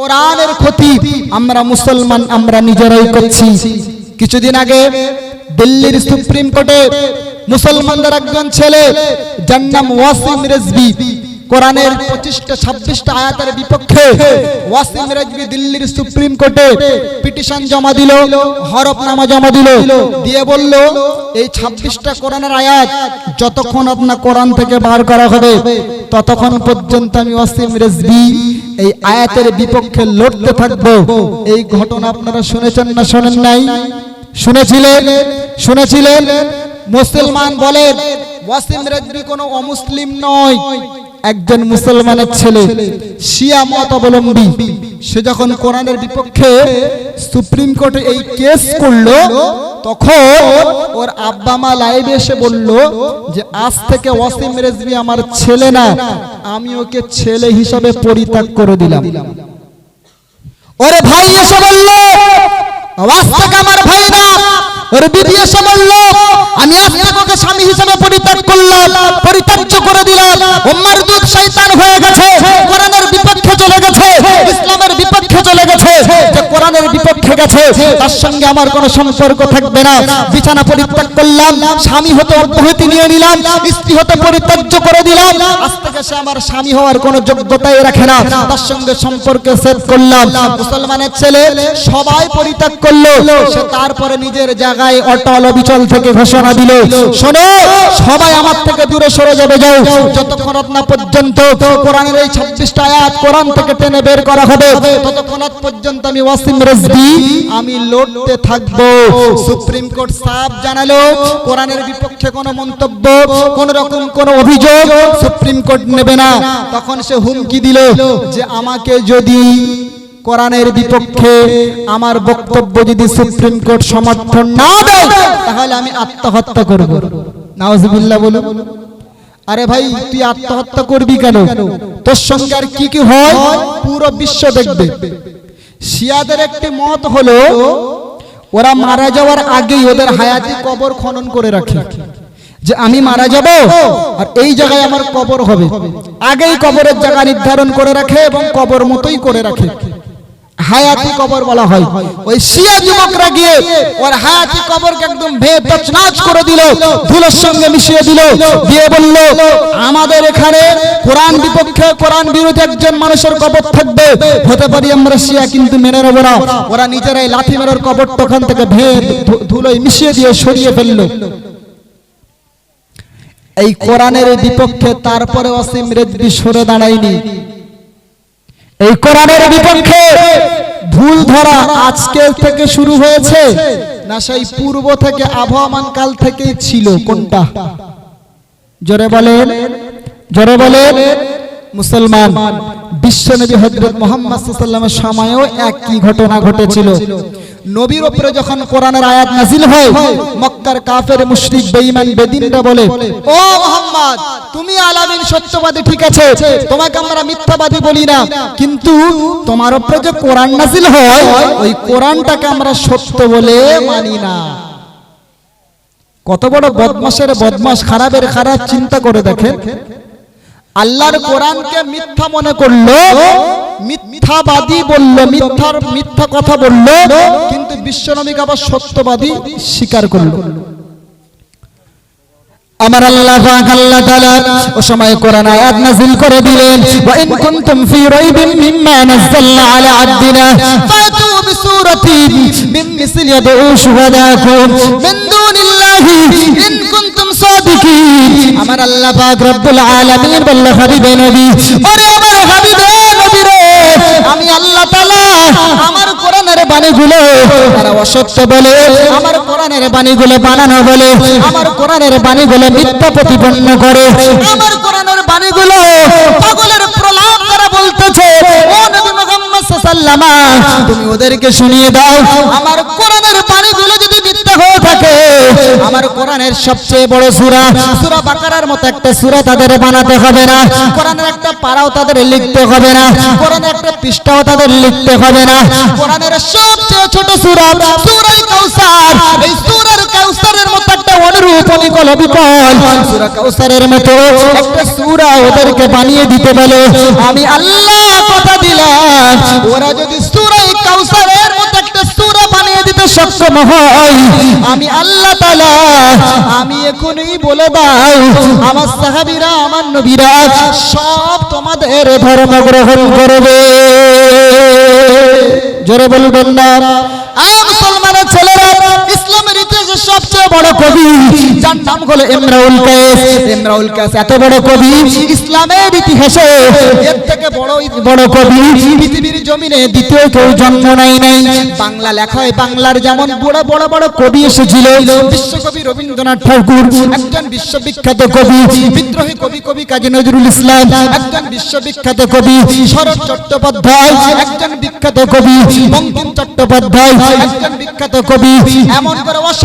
কোরআনের ক্ষতি আমরা মুসলমান, আমরা নিজেরাই করছি। কিছুদিন আগে দিল্লির সুপ্রিম কোর্টে মুসলমানদের একজন ছেলে, যার নাম ওয়াসিম রেজবি কোরআনের পঁচিশটা, ছাব্বিশটা আয়াতের বিপক্ষে ওয়াসিম রেজবি দিল্লির সুপ্রিম কোর্টে পিটিশন জমা দিল, হরফনামা জমা দিল, দিয়ে বলল, এই ছাব্বিশটা কোরআনের আয়াত যতক্ষণ আপনার কোরআন থেকে বার করা হবে, ততক্ষণ পর্যন্ত আমি ওয়াসিম রেজবি এই আয়াতের বিপক্ষে লড়তে থাকব। এই ঘটনা আপনারা শুনেছেন না শোনেন নাই? শুনেছিলেন? শুনেছিলেন? মুসলমান বলেন ওয়াসিম রেজবি কোনো অমুসলিম নয়। একজন মুসলমানের ছেলে, শিয়া মত অবলম্বী, সে যখন কোরআনের বিপক্ষে সুপ্রিম কোর্টে এই কেস করল, তখন ওর আব্বা মা লাইভে এসে বলল যে, আজ থেকে ওয়াসিম রেজবি আমার ছেলে না, আমি ওকে ছেলে হিসাবে পরিত্যাগ করে দিলাম। ওরে ভাই এসে বলল থেকে আমার ভাই না। আমি স্বামী হিসেবে পরিত্যাগ করলাম করে দিলাম। চলে গেছে চলে গেছে বিপক্ষে গেছে, তার সঙ্গে আমার কোনো সম্পর্ক থাকবে না। বিছানা পরিত্যাগ করলাম, স্বামী হতে অব্যাহতি নিয়ে নিলাম, স্ত্রী হতে পরিত্যাজ্য করে দিলাম আমার স্বামী হওয়ার কোনো যোগ্যতাই রাখে না। তার সঙ্গে সম্পর্ক সেট করলাম। মুসলমানের ছেলে সবাই পরিত্যাগ করল, সে তারপরে নিজের জায়গায় অটল অবিচল থেকে ঘোষণা দিল। শোনো, সবাই আমার থেকে দূরে সরে যাবে, যাও। যতক্ষণ না পর্যন্ত কোরআনের এই ছাব্বিশটা আয়াত কোরআন থেকে টেনে বের করা হবে, ততক্ষণ পর্যন্ত আমি ওয়াসিম রেজবি আমি লড়তে থাকব। সুপ্রিম কোর্ট সাফ জানালো, কোরআনের বিপক্ষে কোনো মন্তব্য, কোন রকম কোন অভিযোগ সুপ্রিম কোর্ট নেবে না। তখন সে হুমকি দিল যে আমাকে যদি কোরআনের বিপক্ষে আমার বক্তব্য যদি সুপ্রিম কোর্ট সমর্থন না দেয়, তাহলে আমি আত্মহত্যা করব। নাউজুবিল্লাহ বলুন। আরে ভাই, তুই আত্মহত্যা করবি কেন? তোর সঙ্গে আর কি কি হয়? পুরো বিশ্ব দেখবে। শিয়াদের একটি মত হলো, ওরা মারা যাওয়ার আগেই ওদের হায়াতি কবর খনন করে রাখে। যে আমি মারা যাব আর এই জায়গায় আমার কবর হবে। আগেই কবরের জায়গা নির্ধারণ করে রাখে এবং কবর মতোই করে রাখে। হায়াতি কবর বলা হয়। ওই শিয়া যুবকরা গিয়ে ওর হায়াতি কবরকে একদম ভেদ করে দিল, ধুলোর সঙ্গে মিশিয়ে দিল, দিয়ে বলল, আমাদের এখানে কোরআন বিপক্ষে, কোরআন বিরোধী একজন মানুষের কবর থাকবে। হতে পারি আমরা শিয়া কিন্তু মেনে নেব না। ওরা নিজেরাই লাথি মেরার কবর ওখান থেকে ভেদ, ধু- ধুলোয় মিশিয়ে দিয়ে সরিয়ে ফেলল। এই কোরআনের বিপক্ষে তারপরে অসীম রেজবি সরে দাঁড়ায়নি। এই কোরআনের বিপক্ষে ভুল ধরা আজকে থেকে শুরু হয়েছে। না সেই পূর্ব থেকে, আবহমান কাল থেকে ছিল কোনটা? জোরে বলেন জোরে বলেন। মুসলমান বিশ্বনবী হজরত মোহাম্মদ সাল্লামের সময়ও একই ঘটনা ঘটেছিল। নবীর উপরে যখন কোরআনের আয়াত নাজিল হয়, মক্কার কাফের মুশরিক বেঈমান, বেদিনরা বলে, ও মোহাম্মদ, তুমি আলামিন সত্যবাদী, ঠিক আছে, তোমাকে আমরা মিথ্যাবাদী বলি না। কিন্তু তোমার উপরে যে কোরআন নাজিল হয়, ওই কোরআনটাকে আমরা সত্য বলে মানি না। কত বড় বদমাসের বদমাস খারাপের খারাপ, চিন্তা করে দেখেন। আল্লাহর কোরআনকে মিথ্যা মনে করল মিথ্যাবাদী বলল মিথ্যার মিথ্যা কথা বলল কিন্তু বিশ্বনবীকে আবার সত্যবাদী স্বীকার করল। আমার আল্লাহ পাক আল্লাহ তাআলা ও সময় কোরআন আয়াত নাযিল করে দিলেন ওয়া ইন কুনতুম ফি রাইবিন মিম্মা নাযালনা আলা আবদিনা ফাতু বিসূরাতিন মিন মিসলি ইয়াদউ শুহাদাকুম মিন ইন কুনতুম সাদিকিন। আমার আল্লাহ পাক রব্বুল আলামিন বলল হাবিবে নবী। ওরে আমার হাবিবে নবী রে আমি আল্লাহ তাআলা আমার কোরআনের বাণীগুলো তারা অসত্য বলে আমার কোরআনের বাণীগুলো বানানো বলে আমার কোরআনের বাণীগুলো মিথ্যা প্রতিপন্ন করে। আমার কোরআনের বাণীগুলো পাগলের প্রলাপ তারা বলতেছে ও নবী মুহাম্মদ সাল্লাল্লাহু তুমি ওদেরকে শুনিয়ে দাও। আমার কোরআনের বাণীগুলো যদি মিথ্যা হয়ে থাকে আমার কোরআনের সবচেয়ে বড় সুরা সুরা বাকারার মতো একটা সুরা তাদের বানাতে হবে না। কোরআনের একটা পাড়াও তাদের লিখতে হবে না। কোরআনের একটা পৃষ্ঠাও তাদের লিখতে হবে না। কোরআনের সবচেয়ে ছোট সুরা কাউসার। এই কাউসারের মতো একটা অনুরূপ কাউসারের মতো একটা ওদেরকে বানিয়ে দিতে বলো, আমি আল্লাহ কথা দিলাম। ওরা যদি কাউসারের মতো একটা সূরা বানিয়ে দিতে হয় আমি আল্লাহ তালা আমি এখনই বলে দাও, আমার সাহাবিরা, আমার নবীরা সব তোমাদের ধর্ম গ্রহণ করবে। জোরে বলবেন না। ছেলেরা ইসলামের ইতিহাসে সবচেয়ে বড় কবি, যার নাম হলো ইমরাউল কায়েস। ইমরাউল কায়েস এত বড় কবি, ইসলামের ইতিহাসে এর থেকে বড় বড় কবি, পৃথিবীর জমিনে দ্বিতীয় কেউ জন্ম নাই নাই। বাংলা লেখা হয় বাংলার যেমন বড় বড় বড় কবি এসেছিল, বিশ্বকবি রবীন্দ্রনাথ ঠাকুর, একজন বিশ্ববিখ্যাত কবি, বিদ্রোহী কবি কবি কাজী নজরুল ইসলাম, একজন বিশ্ববিখ্যাত কবি শরৎ চট্টোপাধ্যায়, একজন বিখ্যাত কবি বঙ্কিম চট্টোপাধ্যায়, একজন বিখ্যাত কবি। এমন করে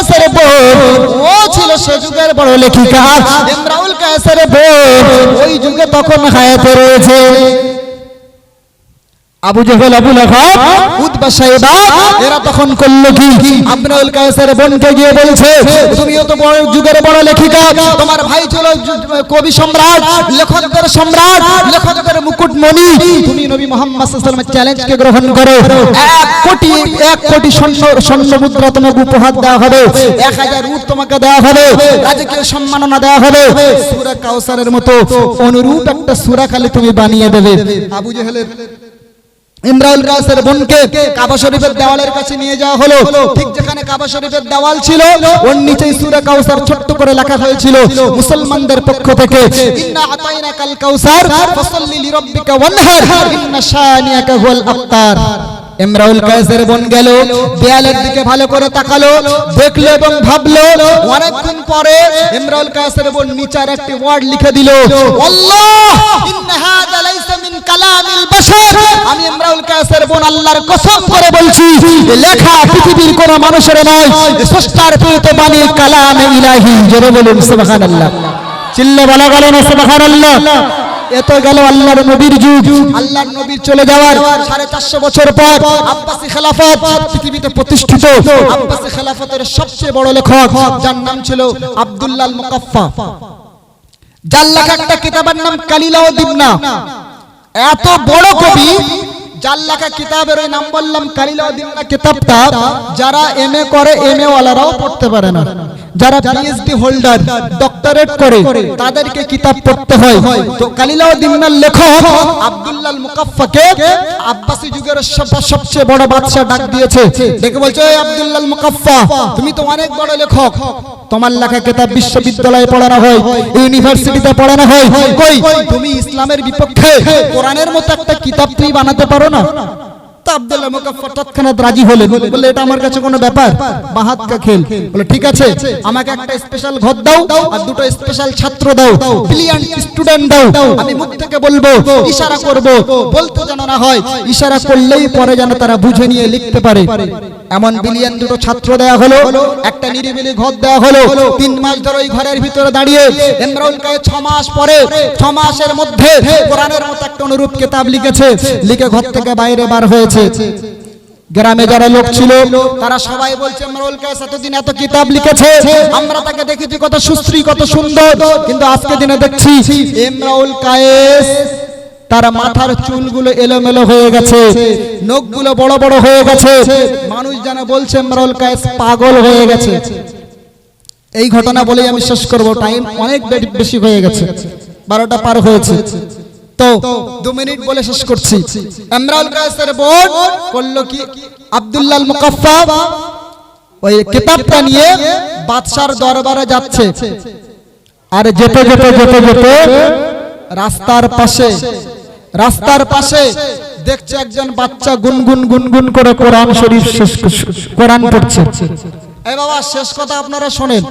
কায়েসের বোন। ও ছিল সে যুগের বড় লেখিকা ইমরাউল কায়েসের বোন। ওই যুগে তখন হায়াতে রয়েছে। আবু জেহেল গ্রহণ করো। এক কোটি এক কোটি স্বর্ণ তোমাকে উপহার দেওয়া হবে। এক হাজার উট তোমাকে দেওয়া হবে। রাজকীয় সম্মাননা দেওয়া হবে। সূরা কাউসারের মতো অনুরূপ একটা সূরা খালি তুমি বানিয়ে দেবে। আবু জেহেলের ইমরাউল কাসের বোনকে কাবা শরীফের দেওয়ালের কাছে নিয়ে যাওয়া হলো। ঠিক যেখানে কাবা শরীফের দেওয়াল ছিল ওর নিচে সূরা কাউসার ছোট্ট করে লেখা হয়েছিল মুসলমানদের পক্ষ থেকে। ইন্না আতাইনা কাল কাউসার ফাসাল্লি লিরাব্বিকা ওয়ানহার ইন্না শানিয়াকা হুয়াল আবতার ইমরাউল কায়েসের বোন গেল, দেয়ালের দিকে ভালো করে তাকালো, দেখল এবং ভাবলো, অনেকক্ষণ পরে ইমরাউল কায়েসের বোন নিচার একটি ওয়ার্ড লিখে দিল, আল্লাহ, ইন্না হাযা লাইসা মিন কালামিল বাশার। আমি ইমরাউল কায়েসের বোন আল্লাহর কসম করে বলছি লেখা পৃথিবীর কোন মানুষের নয় স্রষ্টার প্রেরিত বাণী কালামে ইলাহি। জোরে বলুন, সুবহানাল্লাহ। চিল্লে বলা গেল না, সুবহানাল্লাহ। এত গেল আল্লাহর নবীর যুগ। আল্লাহর নবীর চলে যাওয়ার সাড়ে চারশো বছর পর আব্বাসি খেলাফত পৃথিবীতে প্রতিষ্ঠিত। আব্বাসি খেলাফতের সবচেয়ে বড় লেখক, যার নাম ছিল আব্দুল্লাহ মুকাফফা। যার লেখা একটা কিতাবের নাম কালিলা ও দিবনা এত বড় কবি, যার লেখা কিতাবের ওই নাম বললাম কালিলা ও দিবনা কিতাবটা, যারা এমএ করে এমএ ওয়ালারাও পড়তে পারে না। যারা পিএইচডি হোল্ডার ডক্টরেট করে, তাদেরকে কিতাব পড়তে হয়। তো কালিলা ও দিবনার লেখক আব্দুল্লাহ মুকাফফাকে আব্বাসি যুগের সবচেয়ে বড় বাদশা ডাক দিয়েছে। দেখে বলছে, "এই আব্দুল্লাহ মুকাফফা, তুমি তো অনেক বড় লেখক। তোমার লেখা কিতাব বিশ্ববিদ্যালয়ে পড়ানো হয়, ইউনিভার্সিটিতে পড়ানো হয়। কই, তুমি ইসলামের বিপক্ষে কোরআনের মতো একটা কিতাব তুমি বানাতে পারো না? তা পরে যেন তারা বুঝে নিয়ে লিখতে পারে। এমন দুটো ছাত্র দেয়া হলো, একটা নিরিবিলি ঘর হলো। তিন মাস ধরে ঘরের ভিতরে দাঁড়িয়ে মাস পরে মাসের মধ্যে কোরআনের মতো একটা অনুরূপ কিতাব লিখেছে। লিখে ঘর থেকে বাইরে বার হয়েছে। গ্রামে যারা লোক ছিল, তারা সবাই বলছে ইমরাউল কায়েস এতদিন এত কিতাব লিখেছে, আমরা তাকে দেখেছি কত সুশ্রী, কত সুন্দর। কিন্তু আজকে দিনে দেখছি ইমরাউল কায়েস, তার মাথার চুলগুলো এলোমেলো হয়ে গেছে, নখগুলো বড় বড় হয়ে গেছে। মানুষ যেন বলছে ইমরাউল কায়েস পাগল হয়ে গেছে। এই ঘটনা বলেই আমি শেষ করব। টাইম অনেক বেশি হয়ে গেছে। বারোটা পার হয়েছে। তো দু মিনিট বলে শেষ করছি। ইমরাউল কায়েসের বোন করল কি? আব্দুল্লাহ মুকাফফা ওই কিতাবটা নিয়ে বাদশার দরবারে যাচ্ছে। আর যেতে যেতে যেতে যেতে রাস্তার পাশে রাস্তার পাশে দেখছে একজন বাচ্চা গুনগুন গুনগুন করে কোরআন শরীফ শেষ কোরআন পড়ছে। এই বাবা, শেষ কথা আপনারা শোনেন।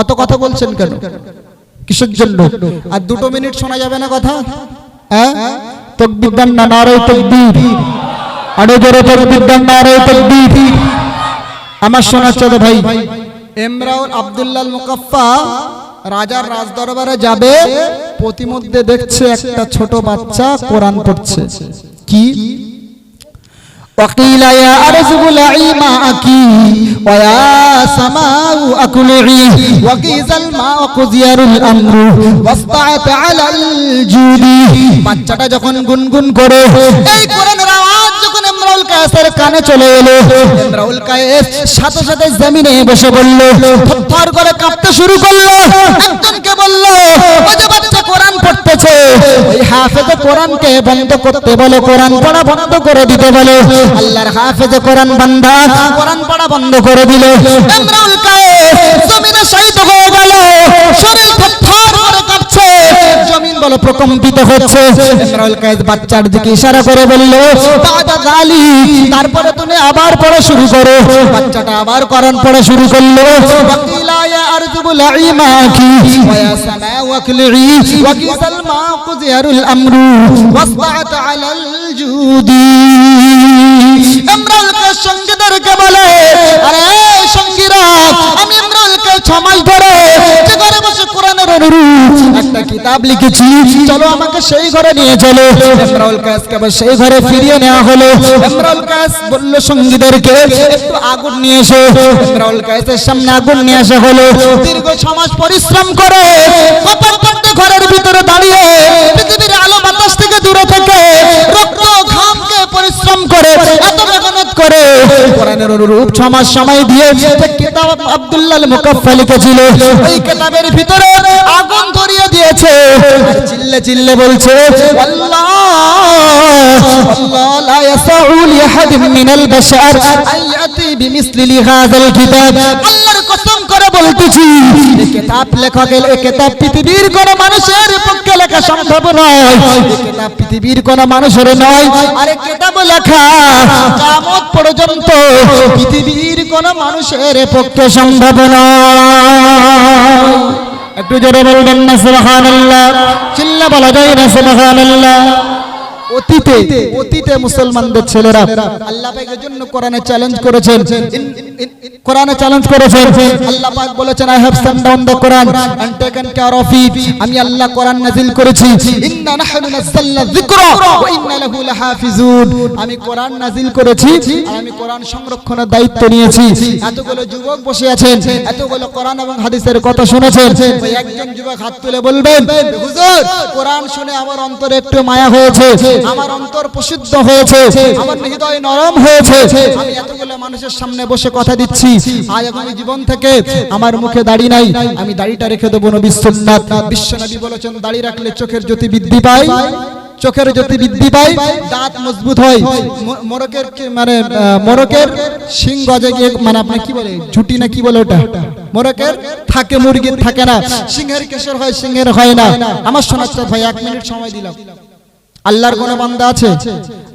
অত কথা বলছেন কেন? কিসের জন্য? আর দুটো মিনিট শোনা যাবে না কথা? হ্যাঁ? তকবির দান না নারে তকবির। আরও জোরে তকবির দান নারে তকবির। আমার শোনাচ্ছে তো ভাই। এমরাউল আব্দুল্লাহ মুকাফফা রাজার রাজ দরবারে যাবে, প্রতিমধ্যে দেখছে একটা ছোট বাচ্চা কোরআন পড়ছে। কি? وقيل يا أرض ابلعي ماءك ويا سماء أقلعي وقيز الماء قضير الأمر واصطعت على الجود বাচ্চাটা যখন গুনগুন করে এই কোরআনের আওয়াজ যখন ইমরাউল কায়েসের কানে চলে এলো ইমরাউল কায়েস সাথে সাথে জমিনে বসে বলল থরথর করে কাঁপতে শুরু করলো একজনকে বলল ওই যে হাফেজে কোরআনকে বন্ধ করতে বলো, কোরআন পড়া বন্ধ করে দিতে বলো। আল্লাহর হাফেজে কোরআন বান্দা, কোরআন পড়া বন্ধ করে দিল। ইমরাউল কায়েস জমিনে শহীদ বলে প্রকম্পিত হচ্ছে। বাচ্চার দিকে ইশারা করে বলল গালি, তারপরে তুমি আবার পড়া শুরু করো। বাচ্চাটা আবার কোরআন পড়া শুরু করল। সঙ্গীরা, আমি ইমরাউল কায়েস ছ মাস ধরে একটা কিতাব লিখেছি। চলো আমাকে সেই ঘরে নিয়ে চলো। কাসকে আবার সেই ঘরে ফিরিয়ে নেওয়া হলো। কাস বলল, সঙ্গীদেরকে একটু আগুন নিয়ে এসো। কাসের সামনে আগুন নিয়ে আসা হলো। দীর্ঘ পরিশ্রম করে ঘরের ভিতরে দাঁড়িয়ে পৃথিবীর আলো বাতাস থেকে দূরে থেকে কোরআনের অনুরূপ ছ মাস সময় দিয়ে যে কিতাব আব্দুল্লাহ মুকাফফা লিখেছিল। ওই কিতাবের ভিতরে আগুন ধরিয়ে দিয়েছে। চিল্লে চিল্লে বলছে, আল্লাহ আল্লাহ, লা ইয়াসাউ লিআহাদিন মিনাল বাশার আল্লাহ বলতেছি। কিতাব লেখকের এই কিতাব পৃথিবীর কোন মানুষের পক্ষে লেখা সম্ভব নয়। এই কিতাব পৃথিবীর কোন মানুষের নয়। আর এই কিতাব লেখা কিয়ামত পর্যন্ত পৃথিবীর কোন মানুষের পক্ষে সম্ভব নয়। একটু জোরে বলবেন না সুবহানাল্লাহ। চিল্লা বলা যায় না সুবহানাল্লাহ। অতীতে অতীতে মুসলমানদের ছেলেরা আল্লাহ পাকের জন্য কোরআনে চ্যালেঞ্জ করেছেন। কোরআনে চ্যালেঞ্জ করেছেন। আল্লাহ পাক বলেছেন I have some down the Quran and taken care of it আমি আল্লাহ কোরআন নাযিল করেছি। ইন্না নাহনু নাযালনা যিকরা ওয়া ইন্না লাহু লাহাফিজুন. আমি কোরআন নাযিল করেছি আর আমি কোরআন সংরক্ষণের দায়িত্ব নিয়েছি। এতগুলো যুবক বসে আছেন, এতগুলো কোরআন এবং হাদিসের কথা শুনেছেন। ওই একজন যুবক হাত তুলে বলবেন, হুজুর, কোরআন শুনে আমার অন্তরে একটু মায়া হয়েছে, আমার অন্তর প্রসিদ্ধ হয়েছে, আমার হৃদয় নরম হয়েছে। আমি এতগুলো মানুষের সামনে বসে কথা দিচ্ছি। আজ আগামী জীবন থেকে আমার মুখে দাড়ি নাই। আমি দাড়িটা রেখে দেবো নবী সুন্নাত। বিশ্ব নবী বলেছেন, দাড়ি রাখলে চোখের জ্যোতি বৃদ্ধি পায়। চোখের জ্যোতি বৃদ্ধি পায়, দাঁত মজবুত হয়। মোরকের মানে মোরকের সিং গজে গিয়ে মানে আপনি কি বলে, ঝুটি না কি বলে ওটা? মোরকের থাকে, মুরগির থাকে না। সিংহের কেশর হয়, সিংহের হয় না। আমার শোনাচ্ছে ভাই, এক মিনিট সময় দিলাম। আল্লাহর কোনো বান্দা আছে।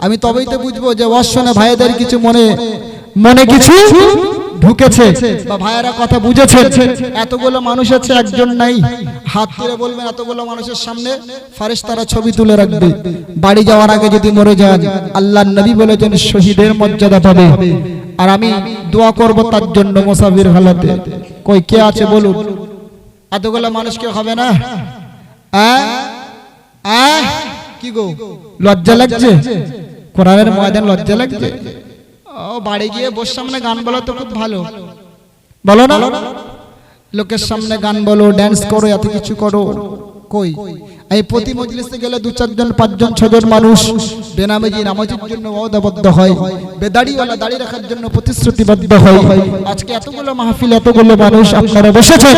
আমি তবেই তো বুঝব যে অশ্বনে ভাইদের কিছু মনে মনে কিছু ঢুকেছে। বা ভাইয়েরা কথা বুঝেছে। এতগুলো মানুষ আছে একজন নাই। হাত তুলে বলবেন এতগুলো মানুষের সামনে ফারেশতারা ছবি তুলে রাখবে। বাড়ি যাওয়ার আগে যদি মরে যান আল্লাহ নবী বলেছেন শহীদের মর্যাদা পাবে। আর আমি দোয়া করব তার জন্য মোসাফির হালাতে। কই কে আছে বলুন? এতগুলো মানুষকে হবে না? কি গো? লজ্জা লাগছে? কোরআনের ময়দান লজ্জা লাগছে? বাড়ি গিয়ে বসে সামনে গান বলা তো খুব ভালো। বলো না? লোকের সামনে গান বলো ড্যান্স করো এত কিছু করো। কই? এই প্রতি মজলিসে গেলে দু চারজন, পাঁচজন, ছজন মানুষ বেনামেজি নামাজের জন্য অদাবদ্ধ হয়, বেদাড়িওয়ালা দাঁড়িয়ে রাখার জন্য প্রতিশ্রুতিবদ্ধ হয়। আজকে এতগুলো মাহফিল, এতগুলো মানুষ আপনারা বসেছে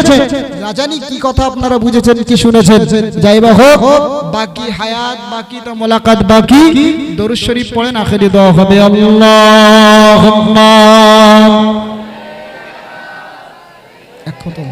না জানি কি কথা আপনারা বুঝেছেন, কি শুনেছেন? যাই বা হোক, বাকি হায়াত, বাকি তো মোলাকাত, বাকি দরুদ শরীফ পড়েন, আখেরি দেওয়া হবে। আল্লাহ এক কথা